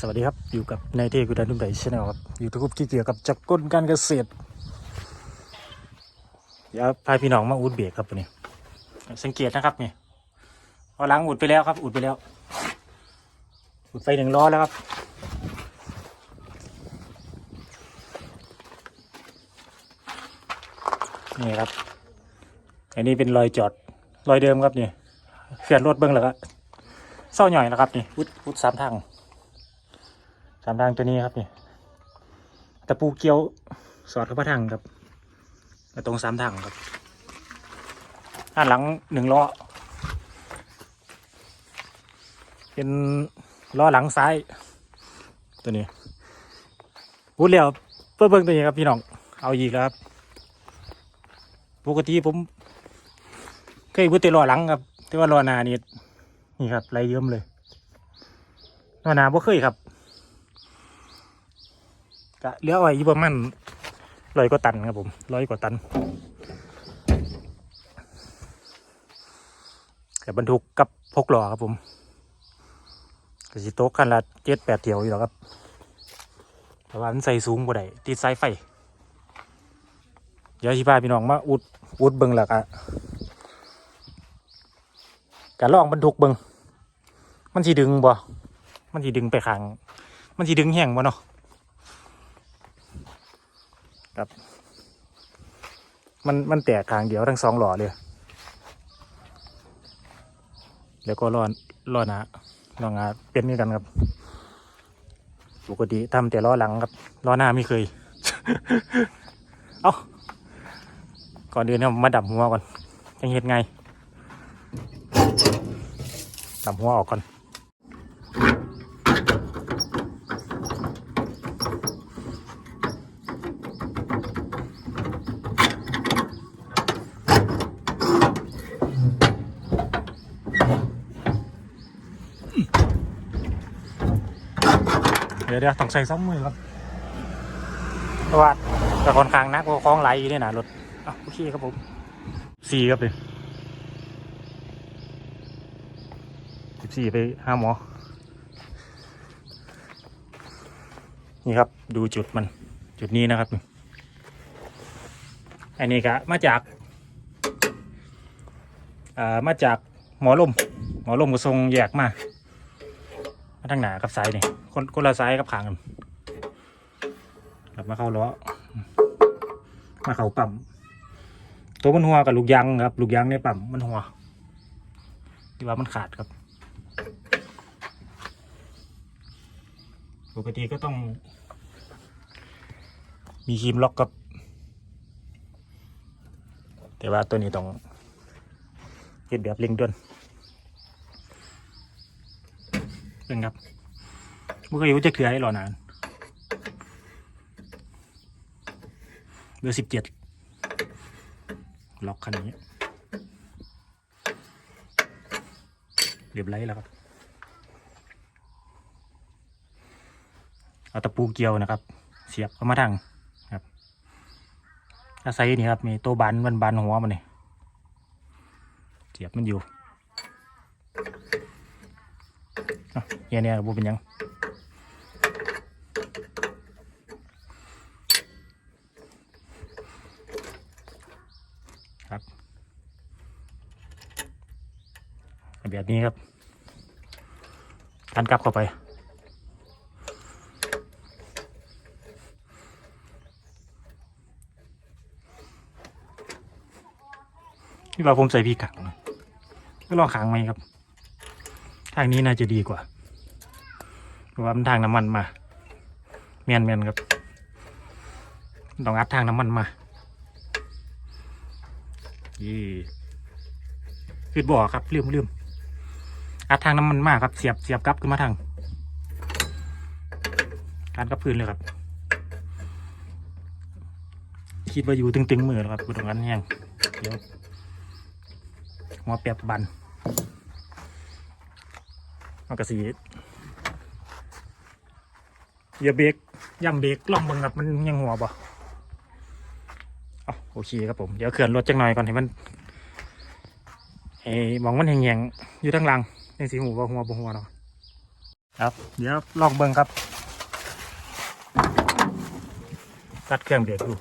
สวัสดีครับ อยู่กับนายเทกุดันดุมไดชแนลครับ อยู่ทุกที่เกี่ยวกับจักรกลการเกษตรเดี๋ยวพาพี่น้องมาอุดเบรกครับวันนี้สังเกตนะครับนี่พอล้างอุดไปแล้วครับ อุดไปแล้ว อุดไปหนึ่งล้อแล้วครับ นี่ครับ อันนี้เป็นรอยจอดรอยเดิมครับนี่เขียนรถเบิ้งแล้วก็เศร้าหน่อยนะครับนี่อุดอุดสามทางามทางตัวนี้ครับนี่ตะปูเกียวสอดเข้ามาทางครับตรงสามทางครับด้านหลังหนึ่งล้อเป็นล้อหลังซ้ายตัวนี้พูดแล้วเพื่อเบิ่งตัวนี้ครับพี่น้องเอาอีกแล้วครับปกติผมเคยพูดแต่ล้อหลังครับแต่ว่าล้อหน้านี่นี่ครับไรเยิ้มเลยล้อหน้าบ่เคยครับ กะเหลือไว้อยู่ประมาณร้อยกว่าตันครับผมร้อยกว่าตันกับบรรทุกกับพกหล้อครับผมกระสิโต๊ะคันละเจ็ดแปดเที่ยวอยู่แล้วครับแต่ว่ามันใส่สูงบ่ได้ติดสายไฟ เดี๋ยวที่พาพี่น้องมาอุดอุดเบิงแล้วกะกะลองบรรทุกเบิงมันสิดึงบ่ มันสิดึงไปข้าง มันสิดึงแห้งบ่เนาะ ครับ มันมันแตกทางเดียวทั้งสองหล่อเลย แล้วก็ล้อล้อหนาล้อหนาเป็นเหมือนกันครับ ปกติทำแต่ล้อหลังครับล้อหน้าไม่เคย เอาก่อนอื่นเนี่ยมาดับหัวก่อนจะเห็นไงดับหัวออกก่อน เดี๋ยวเดี๋ยวต้องใส่ซ้ำมือครับเพราะว่าแต่ค่อนข้างนักเพราะคล้องไหลอยู่เนี่ยนะรถอะโอเคครับผมสี่ครับเลยสิบสี่ไปห้าหมอ นี่ครับดูจุดมันจุดนี้นะครับอันนี้ก็มาจากอ่ามาจากหมอลมหมอลมก็ทรงแยกมา มาทางหนากับซ้ายนี่คนคนละซ้ายกับขางกันกลับมาเข้าล้อมาเข้าปั๊มตัวมันหัวกับลูกยางครับลูกยางในปั๊มมันหัวที่ว่ามันขาดครับปกติก็ต้อง มีครีมล็อกกับ แต่ว่าตัวนี้ต้องเก็บแบบเร่งด่วน เป็นครับเมื่อกี้ว่าจะเคลียร์ให้รอนาน เบอร์สิบเจ็ดล็อกคันนี้เรียบร้อยแล้วครับ เอาตะปูเกี่ยวนะครับ เสียบเข้ามาทางครับอาศัยนี่ครับ มีตัวบันบันบันหัวมันนี่เสียบมันอยู่ อะ เฮียเนี่ยบูเป็นยังครับ แบบนี้ครับกันกลับเข้าไปที่ว่าผมใส่พี่ขังก็ลองขังไหมครับางนี้น่าจะดีกว่าเพราะว่ามันทางน้ำมันมาเมียนเมียนครับต้องอัดทางน้ำมันมายี่คือบ่อครับลืมลืมอัดทางน้ำมันมาครับเสียบเสียบกลับขึ้นมาทางการกับพื้นเลยครับ คิดว่าอยู่ตึงๆมือแล้วครับตรงนั้นแห้งเดี๋ยวหัวเปียบบัน มันก็สีอย่าเบรกย่ำเบรกล่องเบังครับมันยังหัวบ่เอโอเคครับผม เดี๋ยวเขื่อนรถจังหน่อยก่อนให้มันไอ้มองมันแหงๆอยู่ทั้งหลังในสีหูว่าหัวบ่หัวเนาะครับ เดี๋ยวลองเบิ่งครับตัดเครื่องเบรกดู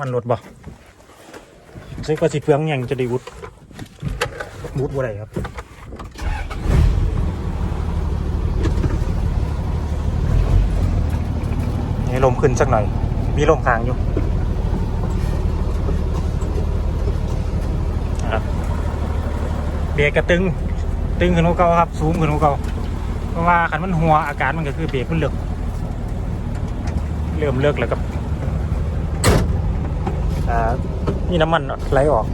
มันรถบ่ซึ่งก็สิเฟืองยังจะได้วุดมุดบ่ได้ครับ นี่ลมขึ้นสักหน่อย มีลมค้างอยู่นะครับเบรกกระตึง ตึงขึ้นหัวเก่าครับ สูงขึ้นหัวเก่าเพราะว่าขันมันหัวอาการมันก็คือเบรกมันเลือกเริ่มเลือกแล้วกับอ่ามีน้ำมันไหลออก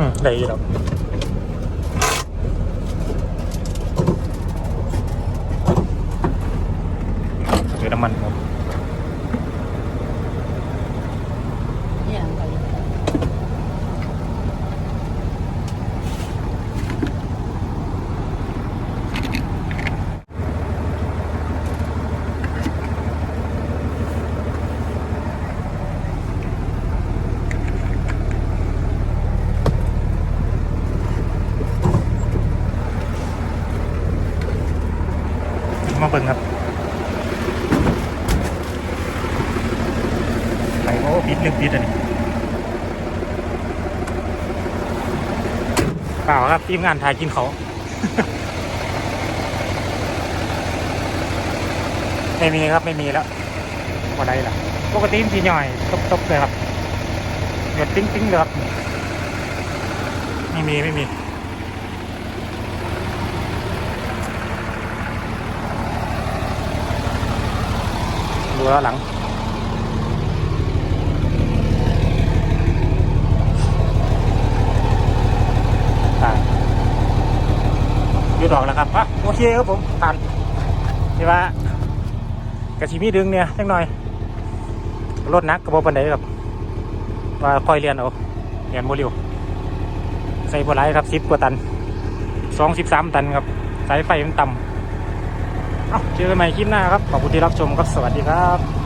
อืมได้อยู่แล้วเจอน้ำมันครับ เนี่ยไป มาเบิ่งครับไปโอ้บิดลึกบิดอันนี้ เปล่าครับทีมงานถ่ายกินเขาไม่มีครับไม่มีแล้วพอได้ละปกติมันสีหน่อยตบๆเลยครับหยดติ้งติ้งๆเลยครับไม่มีไม่มีดูแล้วหลังอ่ายื ดออกแล้วครับอะโอเคครับผมผ่านที่ว่ากระชิมีดึงเนี่ยจังหน่อยรถนักกระบอกปันไดครับว่าคอยเรียนเอาเรียนโมเร็วใส่บัวไหลายครับสิบกว่าตันสองสิบสามตันครับสายไฟมันต่ำเจอกันใหม่คลิปหน้าครับ ขอบคุณที่รับชมครับ สวัสดีครับ